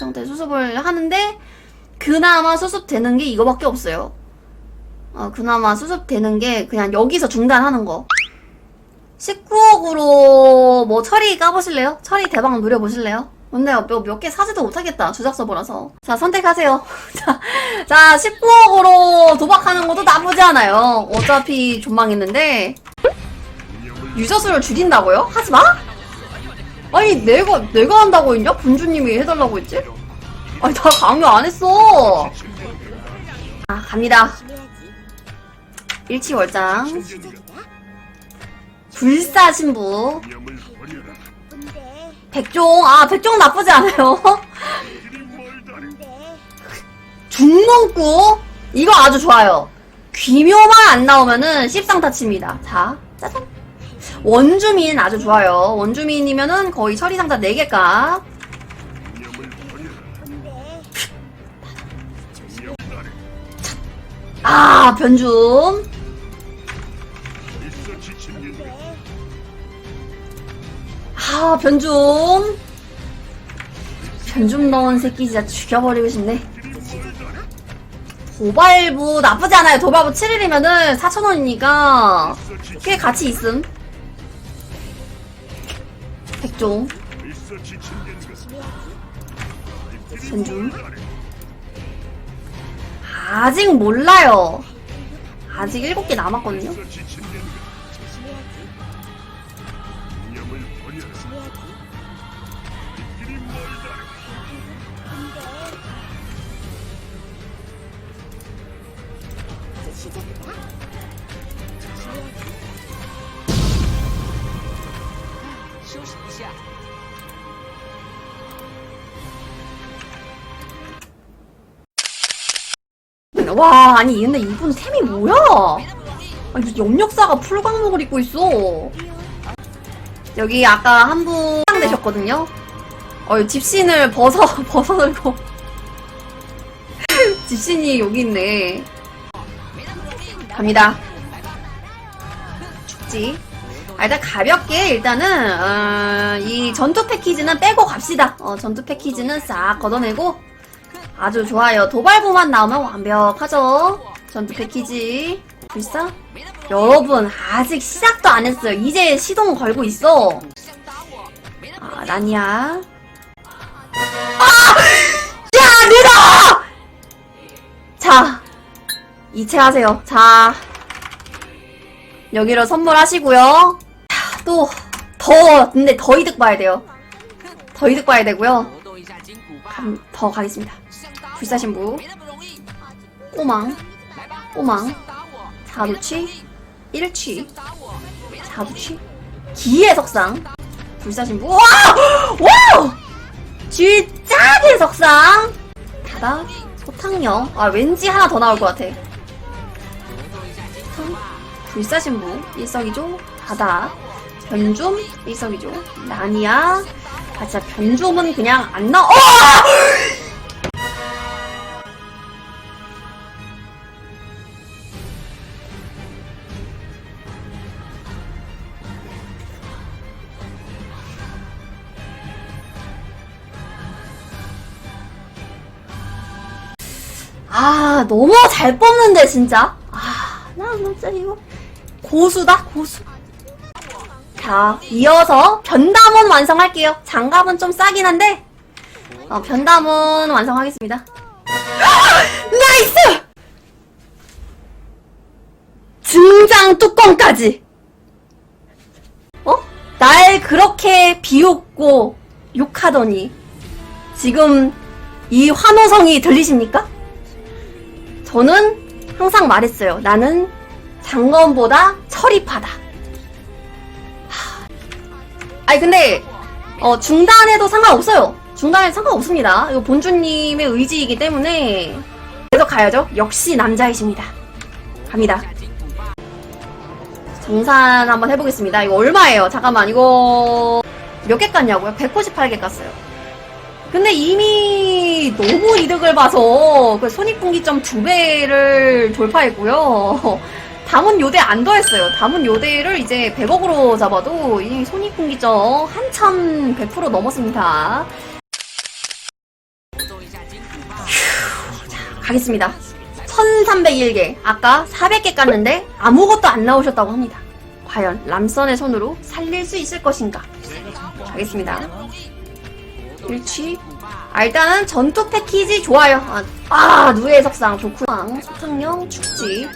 상태 수습을 하는데 그나마 수습되는 게 이거밖에 없어요. 어, 그나마 수습되는 게 그냥 여기서 중단하는 거. 19억으로 뭐 처리 까보실래요? 처리 대박 노려보실래요? 근데 몇개 사지도 못하겠다. 주작 서버라서. 자, 선택하세요. 자, 자, 19억으로 도박하는 것도 나쁘지 않아요. 어차피 존망했는데. 유저 수를 줄인다고요? 하지 마? 아니, 내가, 내가 한다고 했냐? 분주님이 해달라고 했지? 아니, 나 강요 안 했어. 아, 갑니다. 일치월장. 불사 신부. 백종. 아, 백종 나쁘지 않아요. 중문구. 이거 아주 좋아요. 귀묘만 안 나오면은 씹상타칩니다. 자, 짜잔. 원주민 아주 좋아요. 원주민이면은 거의 처리 상자 4개값. 아, 변줌. 아, 변줌. 변줌 넣은 새끼 진짜 죽여버리고 싶네. 도발부 나쁘지 않아요. 도발부 7일이면은 4,000원이니까 꽤 가치 있음. 백종. 변줌. 아직 몰라요. 아직 7개 남았거든요. 와, 아니, 근데 이분 템이 뭐야? 아니, 무슨 염력사가 풀광목을 입고 있어. 여기 아까 한분 되셨거든요? 어, 집신을 벗어, 벗어들고. 집신이 여기 있네. 갑니다. 죽지. 아, 일단 가볍게 일단은 어, 이 전투 패키지는 빼고 갑시다. 어, 전투 패키지는 싹 걷어내고 아주 좋아요. 도발부만 나오면 완벽하죠. 전투 패키지. 불사? 여러분 아직 시작도 안 했어요. 이제 시동 걸고 있어. 아, 라니야. 아! 야, 느려! 자, 이체하세요. 자, 여기로 선물하시고요. 또 더 근데 더 이득 봐야 돼요. 더 이득 봐야 되고요. 감, 더 가겠습니다. 불사신부. 꼬망. 꼬망. 자루치 일치 자루치 기의 석상. 불사신부. 와! 와! 쥐짜의 석상! 바다. 소탕령. 아 왠지 하나 더 나올 것 같아. 불사신부. 일석이조. 바다. 변좀, 일석이조, 라니아, 아, 진짜 변좀은 그냥 안 나와, 어! 아, 너무 잘 뽑는데, 진짜. 아, 나 진짜 이거. 고수다, 고수. 자, 이어서 변담원 완성할게요. 장갑은 좀 싸긴 한데, 어, 변담원 완성하겠습니다. 나이스! 증장 뚜껑까지! 어? 날 그렇게 비웃고 욕하더니, 지금 이 환호성이 들리십니까? 저는 항상 말했어요. 나는 장검보다 철입하다. 아니 근데 어 중단해도 상관없어요. 중단해도 상관없습니다. 이거 본주님의 의지이기 때문에 계속 가야죠. 역시 남자이십니다. 갑니다. 정산 한번 해보겠습니다. 이거 얼마예요? 잠깐만 이거 몇 개 깠냐고요? 198개 깠어요. 근데 이미 너무 이득을 봐서 그 손익분기점 두 배를 돌파했고요. 담은 요대 안 더했어요. 담은 요대를 이제 100억으로 잡아도 이 손익분기점 한참 100% 넘었습니다. 가겠습니다. 1301개. 아까 400개 깠는데 아무것도 안 나오셨다고 합니다. 과연 람선의 손으로 살릴 수 있을 것인가? 가겠습니다. 일취. 아, 일단은 전투 패키지 좋아요. 아, 아 누의 석상 좋구나. 소탕령 축지.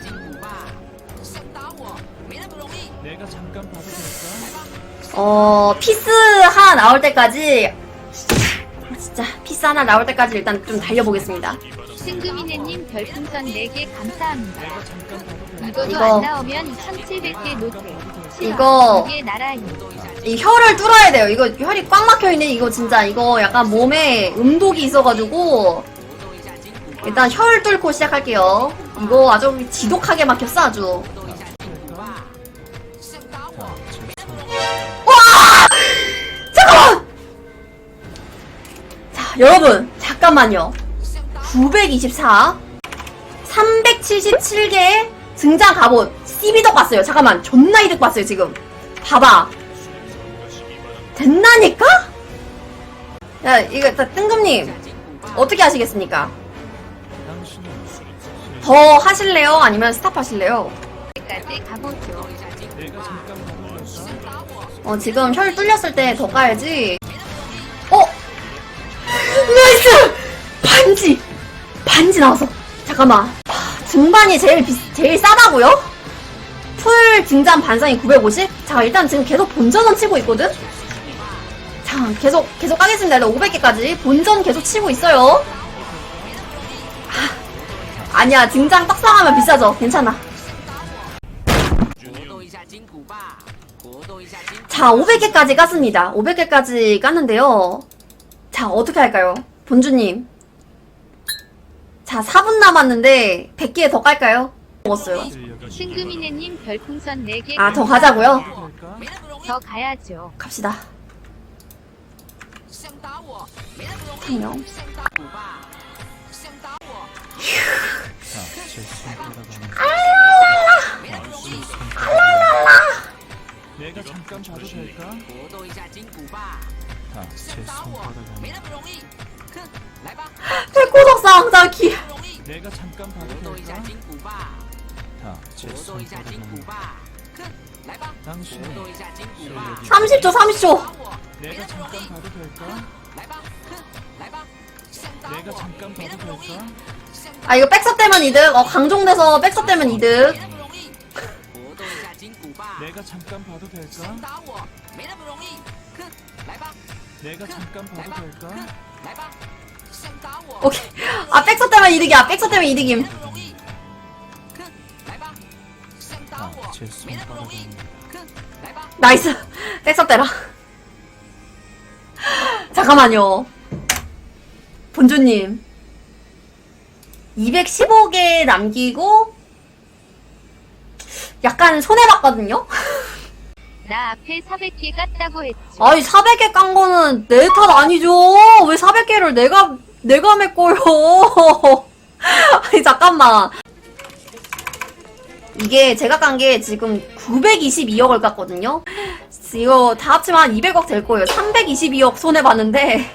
어, 피스 하나 나올 때까지. 아, 진짜, 피스 하나 나올 때까지 일단 좀 달려보겠습니다. 승금이네님 별풍선 4개 감사합니다. 이거도 이거. 안 나오면 1700개 노트. 이거. 이게 나라임. 이 혀를 뚫어야 돼요. 이거 혈이 꽉 막혀있네. 이거 진짜, 이거 약간 몸에 음독이 있어가지고. 일단 혀를 뚫고 시작할게요. 이거 아주 지독하게 막혔어, 아주. 여러분, 잠깐만요. 想打 924, 377개 등장 갑옷, CB덕 봤어요. 잠깐만, 존나 이득 봤어요, 지금. 봐봐. 됐나니까? 야, 이거, 다 뜬금님, 어떻게 하시겠습니까? 더 하실래요? 아니면 스탑 하실래요? 어, 지금 혈 뚫렸을 때 더 까야지. 반지 나와서. 잠깐만. 아, 등반이 제일 비, 제일 싸다고요? 풀 등장 반상이 950? 자 일단 지금 계속 본전은 치고 있거든? 자 계속 계속 까겠습니다. 일단 500개까지. 본전 계속 치고 있어요. 아, 아니야. 등장 떡상하면 비싸죠 괜찮아. 자 500개까지 깠습니다. 500개까지 깠는데요. 자 어떻게 할까요? 본주님. 자, 4분 남았는데 100개 더 깔까요? 먹었어요. 신금이네님 별풍선 4개. 아, 더 가자고요? 더 가야죠. 갑시다. 안녕. 알랄랄라. 내가 잠깐 봐도 될까? 백호석사 잠깐 活 봐도 动一下 될까? 筋骨吧， 자, 제 活动一下筋骨 손가락 吧，哼，来吧，活 당신은 动一下筋骨吧。 30초, 30초. 打我没 내가 那么容 잠깐 易。 봐도 될까? 来吧，哼，来吧，想打 내가 我 잠깐 没那 봐도 么容易。 될까? 想打 아, 이거 백섭 되면 이득. 어, 강종돼서 백섭 되면 이득. 没那么容易。活动一下筋骨吧， 내가 잠깐 봐도 될까? 想打我没那么容易。哼，来吧， 내가 잠깐 来 봐도 吧， 될까? 哼，来吧，想打我 오케이. 아, 백서 때문에 이득이야. 백서 때문에 이득임. 나이스. 백서 때라. 잠깐만요. 본조님. 215개 남기고, 약간 손해봤거든요? 나 앞에 400개 깠다고 했지. 아니, 400개 깐 거는 내 탓 아니죠! 왜 400개를 내가 내가 메꿔요? 아니 잠깐만. 이게 제가 깐 게 지금 922억을 깠거든요. 이거 다 합치면 한 200억 될 거예요. 322억 손해 봤는데